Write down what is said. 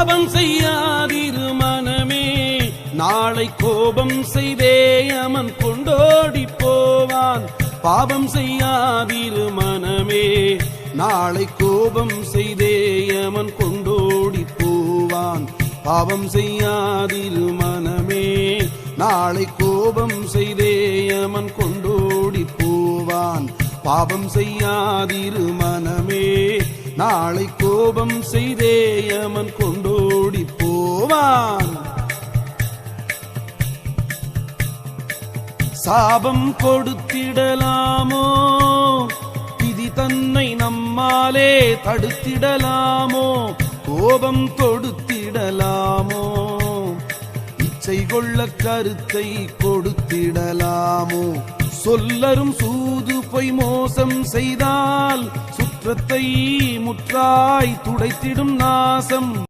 பாவம் செய்யாதிரு மனமே. நாளை கோபம் செய்தே அமன் கொண்டோடி போவான். பாவம் செய்யாதிரு மனமே. நாளை கோபம் செய்தே அமன் கொண்டோடி போவான். பாவம் செய்யாதிரு மனமே. நாளை கோபம் செய்தே அமன் கொண்டோடி போவான். பாவம் செய்யாதிரு மனமே. நாளை கோபம் செய்தே அமன் கொண்டோடி பகவான் சாபம் கொடுத்திடலாமோ? விதி தன்னை நம்மாலே தடுத்திடலாமோ? கோபம் தொடுத்திடலாமோ இச்சை கொள்ள கருத்தை கொடுத்திடலாமோ? சொல்லரும் சூது பொய் மோசம் செய்தால் சுற்றத்தை முற்றாய் துடைத்திடும் நாசம்.